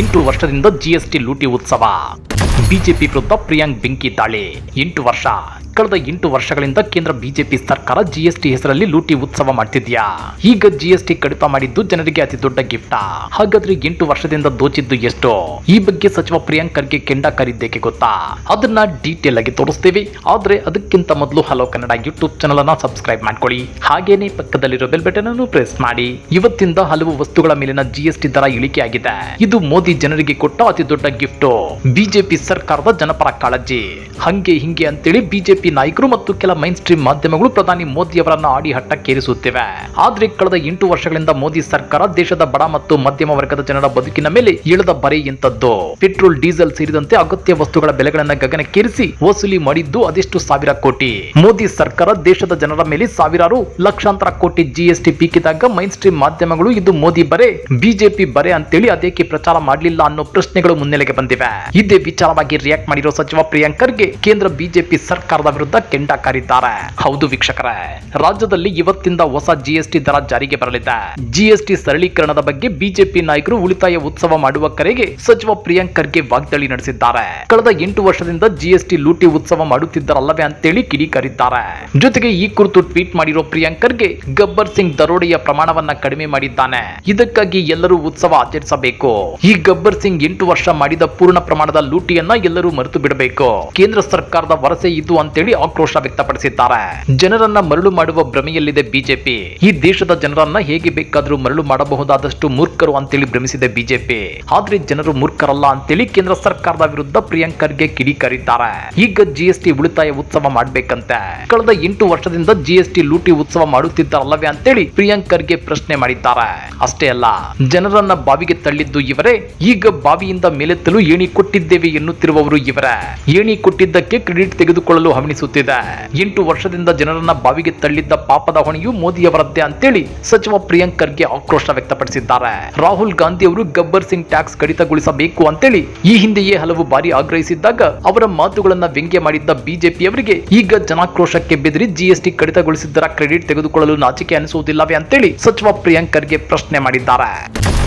ಎಂಟು ವರ್ಷದಿಂದ ಜಿಎಸ್ಟಿ ಲೂಟಿ ಉತ್ಸವ. ಬಿಜೆಪಿ ವಿರುದ್ಧ ಪ್ರಿಯಾಂಕ್ ಬೆಂಕಿ ದಾಳಿ. ಎಂಟು ವರ್ಷ. ಕಳೆದ ಎಂಟು ವರ್ಷಗಳಿಂದ ಕೇಂದ್ರ ಬಿಜೆಪಿ ಸರ್ಕಾರ ಜಿಎಸ್ಟಿ ಹೆಸರಲ್ಲಿ ಲೂಟಿ ಉತ್ಸವ ಮಾಡ್ತಿದ್ಯಾ? ಈಗ ಜಿಎಸ್ಟಿ ಕಡಿತ ಮಾಡಿದ್ದು ಜನರಿಗೆ ಅತಿ ದೊಡ್ಡ ಗಿಫ್ಟ್? ಹಾಗಾದ್ರೆ ಎಂಟು ವರ್ಷದಿಂದ ದೋಚಿದ್ದು ಎಷ್ಟು? ಈ ಬಗ್ಗೆ ಸಚಿವ ಪ್ರಿಯಾಂಕ್ ಖರ್ಗೆ ಕೆಂಡ ಕರಿದ್ದೇಕೆ ಗೊತ್ತಾ? ಅದನ್ನ ಡೀಟೇಲ್ ಆಗಿ ತೋರಿಸ್ತೇವೆ. ಆದ್ರೆ ಅದಕ್ಕಿಂತ ಮೊದಲು ಹಲೋ ಕನ್ನಡ ಯೂಟ್ಯೂಬ್ ಚಾನಲ್ ಅನ್ನ ಸಬ್ಸ್ಕ್ರೈಬ್ ಮಾಡ್ಕೊಳ್ಳಿ. ಹಾಗೇನೆ ಪಕ್ಕದಲ್ಲಿರೋ ಬೆಲ್ ಬಟನ್ ಅನ್ನು ಪ್ರೆಸ್ ಮಾಡಿ. ಇವತ್ತಿಂದ ಹಲವು ವಸ್ತುಗಳ ಮೇಲಿನ ಜಿಎಸ್ಟಿ ದರ ಇಳಿಕೆ ಆಗಿದೆ ಇದು ಮೋದಿ ಜನರಿಗೆ ಕೊಟ್ಟ ಅತಿ ದೊಡ್ಡ ಗಿಫ್ಟ್. ಬಿಜೆಪಿ ಸರ್ಕಾರದ ಜನಪರ ಕಾಳಜಿ. ಹಂಗೆ ಹಿಂಗೆ ಅಂತೇಳಿ ಬಿಜೆಪಿ ನಾಯಕರು ಮತ್ತು ಕೆಲ ಮೈನ್ ಸ್ಟ್ರೀಮ್ ಮಾಧ್ಯಮಗಳು ಪ್ರಧಾನಿ ಮೋದಿ ಅವರನ್ನ ಆಡಿ ಹಟ್ಟಕ್ಕೇರಿಸುತ್ತಿವೆ ಆದ್ರೆ ಕಳೆದ ಎಂಟು ವರ್ಷಗಳಿಂದ ಮೋದಿ ಸರ್ಕಾರ ದೇಶದ ಬಡ ಮತ್ತು ಮಧ್ಯಮ ವರ್ಗದ ಜನರ ಬದುಕಿನ ಮೇಲೆ ಇಳದ ಬರೆ ಇಂತದ್ದು ಪೆಟ್ರೋಲ್, ಡೀಸೆಲ್ ಸೇರಿದಂತೆ ಅಗತ್ಯ ವಸ್ತುಗಳ ಬೆಲೆಗಳನ್ನ ಗಗನಕ್ಕೇರಿಸಿ ವಸೂಲಿ ಮಾಡಿದ್ದು ಅದೆಷ್ಟು ಸಾವಿರ ಕೋಟಿ. ಮೋದಿ ಸರ್ಕಾರ ದೇಶದ ಜನರ ಮೇಲೆ ಸಾವಿರಾರು ಲಕ್ಷಾಂತರ ಕೋಟಿ ಜಿಎಸ್ಟಿ ಪೀಕಿದಾಗ ಮೈನ್ ಸ್ಟ್ರೀಮ್ ಮಾಧ್ಯಮಗಳು ಇದು ಮೋದಿ ಬರೆ, ಬಿಜೆಪಿ ಬರೆ ಅಂತೇಳಿ ಅದೇಕೆ ಪ್ರಚಾರ ಮಾಡಲಿಲ್ಲ ಅನ್ನೋ ಪ್ರಶ್ನೆಗಳು ಮುನ್ನೆಲೆಗೆ ಬಂದಿವೆ. ಇದೇ ವಿಚಾರವಾಗಿ ರಿಯಾಕ್ಟ್ ಮಾಡಿರೋ ಸಚಿವ ಪ್ರಿಯಾಂಕ್ ಖರ್ಗೆ ಕೇಂದ್ರ ಬಿಜೆಪಿ ಸರ್ಕಾರದ ವಿರುದ್ಧ ಕೆಂಡ ಕಾರಿದ್ದಾರೆ ಹೌದು ವೀಕ್ಷಕರೇ, ರಾಜ್ಯದಲ್ಲಿ ಇವತ್ತಿಂದ ಹೊಸ ಜಿಎಸ್ಟಿ ದರ ಜಾರಿಗೆ ಬರಲಿದೆ. ಜಿಎಸ್ಟಿ ಸರಳೀಕರಣದ ಬಗ್ಗೆ ಬಿಜೆಪಿ ನಾಯಕರು ಉಳಿತಾಯ ಉತ್ಸವ ಮಾಡುವ ಕರೆಗೆ ಸಚಿವ ಪ್ರಿಯಾಂಕ್ ಖರ್ಗೆ ವಾಗ್ದಾಳಿ ನಡೆಸಿದ್ದಾರೆ. ಕಳೆದ ಎಂಟು ವರ್ಷದಿಂದ ಜಿಎಸ್ಟಿ ಲೂಟಿ ಉತ್ಸವ ಮಾಡುತ್ತಿದ್ದರಲ್ಲವೇ ಅಂತೇಳಿ ಕಿಡಿಕಾರಿದ್ದಾರೆ. ಜೊತೆಗೆ ಈ ಕುರಿತು ಟ್ವೀಟ್ ಮಾಡಿರೋ ಪ್ರಿಯಾಂಕ್ ಖರ್ಗೆ ಗಬ್ಬರ್ ಸಿಂಗ್ ದರೋಡೆಯ ಪ್ರಮಾಣವನ್ನ ಕಡಿಮೆ ಮಾಡಿದ್ದಾನೆ. ಇದಕ್ಕಾಗಿ ಎಲ್ಲರೂ ಉತ್ಸವ ಆಚರಿಸಬೇಕು. ಈ ಗಬ್ಬರ್ ಸಿಂಗ್ ಎಂಟು ವರ್ಷ ಮಾಡಿದ ಪೂರ್ಣ ಪ್ರಮಾಣದ ಲೂಟಿಯನ್ನ ಎಲ್ಲರೂ ಮರೆತು ಬಿಡಬೇಕು. ಕೇಂದ್ರ ಸರ್ಕಾರದ ವರಸೆ ಇದು ಅಂತೇಳಿ ಆಕ್ರೋಶ ವ್ಯಕ್ತಪಡಿಸಿದ್ದಾರೆ. ಜನರನ್ನ ಮರಳು ಮಾಡುವ ಭ್ರಮೆಯಲ್ಲಿದೆ ಬಿಜೆಪಿ. ಈ ದೇಶದ ಜನರನ್ನ ಹೇಗೆ ಬೇಕಾದರೂ ಮರಳು ಮಾಡಬಹುದಾದಷ್ಟು ಮೂರ್ಖರು ಅಂತೇಳಿ ಭ್ರಮಿಸಿದೆ ಬಿಜೆಪಿ. ಆದ್ರೆ ಜನರು ಮೂರ್ಖರಲ್ಲ ಅಂತೇಳಿ ಕೇಂದ್ರ ಸರ್ಕಾರದ ವಿರುದ್ಧ ಪ್ರಿಯಾಂಕರ್ಗೆ ಕಿಡಿಕಾರಿದ್ದಾರೆ. ಈಗ ಜಿಎಸ್ಟಿ ಉಳಿತಾಯ ಉತ್ಸವ ಮಾಡ್ಬೇಕಂತೆ. ಕಳೆದ ಎಂಟು ವರ್ಷದಿಂದ ಜಿಎಸ್ಟಿ ಲೂಟಿ ಉತ್ಸವ ಮಾಡುತ್ತಿದ್ದಾರಲ್ಲವೇ ಅಂತೇಳಿ ಪ್ರಿಯಾಂಕರ್ಗೆ ಪ್ರಶ್ನೆ ಮಾಡಿದ್ದಾರೆ. ಅಷ್ಟೇ ಅಲ್ಲ, ಜನರನ್ನ ಬಾವಿಗೆ ತಳ್ಳಿದ್ದು ಇವರೇ ಈಗ ಬಾವಿಯಿಂದ ಮೇಲೆತ್ತಲು ಏಣಿ ಕೊಟ್ಟಿದ್ದೇವೆ ಎನ್ನುತ್ತಿರುವವರು ಇವರೇ. ಏಣಿ ಕೊಟ್ಟಿದ್ದಕ್ಕೆ ಕ್ರೆಡಿಟ್ ತೆಗೆದುಕೊಳ್ಳಲು ಹವಣಿಸುತ್ತಿದೆ. ಎಂಟು ವರ್ಷದಿಂದ ಜನರನ್ನ ಬಾವಿಗೆ ತಳ್ಳಿದ್ದ ಪಾಪದ ಹೊಣೆಯು ಮೋದಿಯವರದ್ದೇ ಅಂತೇಳಿ ಸಚಿವ ಪ್ರಿಯಾಂಕರ್ ಖರ್ಗೆ ಆಕ್ರೋಶ ವ್ಯಕ್ತಪಡಿಸಿದ್ದಾರೆ. ರಾಹುಲ್ ಗಾಂಧಿ ಅವರು ಗಬ್ಬರ್ ಸಿಂಗ್ ಟ್ಯಾಕ್ಸ್ ಕಡಿತಗೊಳಿಸಬೇಕು ಅಂತೇಳಿ ಈ ಹಿಂದೆಯೇ ಹಲವು ಬಾರಿ ಆಗ್ರಹಿಸಿದ್ದಾಗ ಅವರ ಮಾತುಗಳನ್ನ ವ್ಯಂಗ್ಯ ಮಾಡಿದ್ದ ಬಿಜೆಪಿಯವರಿಗೆ ಈಗ ಜನಾಕ್ರೋಶಕ್ಕೆ ಬೆದರಿ ಜಿಎಸ್ಟಿ ಕಡಿತಗೊಳಿಸಿದ್ದರ ಕ್ರೆಡಿಟ್ ತೆಗೆದುಕೊಳ್ಳಲು ನಾಚಿಕೆ ಅನಿಸುವುದಿಲ್ಲವೇ ಅಂತೇಳಿ ಸಚಿವ ಪ್ರಿಯಾಂಕರ್ ಖರ್ಗೆ ಪ್ರಶ್ನೆ ಮಾಡಿದ್ದಾರೆ.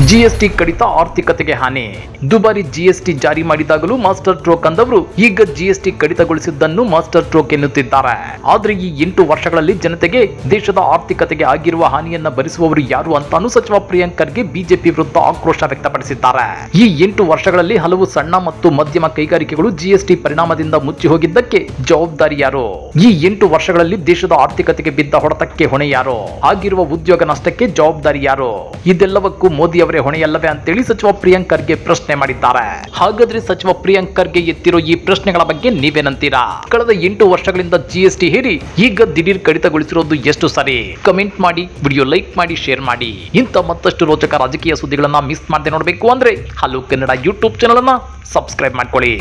ಜಿಎಸ್ಟಿ ಕಡಿತ ಆರ್ಥಿಕತೆಗೆ ಹಾನಿ. ದುಬಾರಿ ಜಿಎಸ್ಟಿ ಜಾರಿ ಮಾಡಿದಾಗಲೂ ಮಾಸ್ಟರ್ ಟ್ರೋಕ್ ಅಂದವರು ಈಗ ಜಿಎಸ್ಟಿ ಕಡಿತಗೊಳಿಸಿದ್ದನ್ನು ಮಾಸ್ಟರ್ ಟ್ರೋಕ್ ಎನ್ನುತ್ತಿದ್ದಾರೆ ಆದ್ರೆ ಈ ಎಂಟು ವರ್ಷಗಳಲ್ಲಿ ಜನತೆಗೆ, ದೇಶದ ಆರ್ಥಿಕತೆಗೆ ಆಗಿರುವ ಹಾನಿಯನ್ನ ಭರಿಸುವವರು ಯಾರು ಅಂತಾನು ಸಚಿವ ಪ್ರಿಯಾಂಕ್ ಖರ್ಗೆ ಬಿಜೆಪಿ ವಿರುದ್ಧ ಆಕ್ರೋಶ ವ್ಯಕ್ತಪಡಿಸಿದ್ದಾರೆ. ಈ ಎಂಟು ವರ್ಷಗಳಲ್ಲಿ ಹಲವು ಸಣ್ಣ ಮತ್ತು ಮಧ್ಯಮ ಕೈಗಾರಿಕೆಗಳು ಜಿಎಸ್ಟಿ ಪರಿಣಾಮದಿಂದ ಮುಚ್ಚಿ ಹೋಗಿದ್ದಕ್ಕೆ ಜವಾಬ್ದಾರಿ ಯಾರು? ಈ ಎಂಟು ವರ್ಷಗಳಲ್ಲಿ ದೇಶದ ಆರ್ಥಿಕತೆಗೆ ಬಿದ್ದ ಹೊಡೆತಕ್ಕೆ ಹೊಣೆ ಯಾರು? ಆಗಿರುವ ಉದ್ಯೋಗ ನಷ್ಟಕ್ಕೆ ಜವಾಬ್ದಾರಿ ಯಾರು? ಇದೆಲ್ಲವಕ್ಕೂ ಮೋದಿ ಅವರೇ ಹೊಣೆಯಲ್ಲವೇ ಅಂತೇಳಿ ಸಚಿವ ಪ್ರಿಯಾಂಕ್ ಖರ್ಗೆ ಪ್ರಶ್ನೆ ಮಾಡಿದ್ದಾರೆ. ಹಾಗಾದ್ರೆ ಸಚಿವ ಪ್ರಿಯಾಂಕ್ ಖರ್ಗೆ ಎತ್ತಿರೋ ಈ ಪ್ರಶ್ನೆಗಳ ಬಗ್ಗೆ ನೀವೇನಂತೀರಾ? ಕಳೆದ ಎಂಟು ವರ್ಷಗಳಿಂದ ಜಿಎಸ್ಟಿ ಹೇರಿ ಈಗ ದಿಢೀರ್ ಕಡಿತಗೊಳಿಸಿರೋದು ಎಷ್ಟು ಸರಿ? ಕಮೆಂಟ್ ಮಾಡಿ, ವಿಡಿಯೋ ಲೈಕ್ ಮಾಡಿ, ಶೇರ್ ಮಾಡಿ. ಇಂಥ ಮತ್ತಷ್ಟು ರೋಚಕ ರಾಜಕೀಯ ಸುದ್ದಿಗಳನ್ನ ಮಿಸ್ ಮಾಡದೆ ನೋಡಬೇಕು ಅಂದ್ರೆ ಹಲೋ ಕನ್ನಡ ಯೂಟ್ಯೂಬ್ ಚಾನಲ್ ಅನ್ನ ಸಬ್ಸ್ಕ್ರೈಬ್ ಮಾಡ್ಕೊಳ್ಳಿ.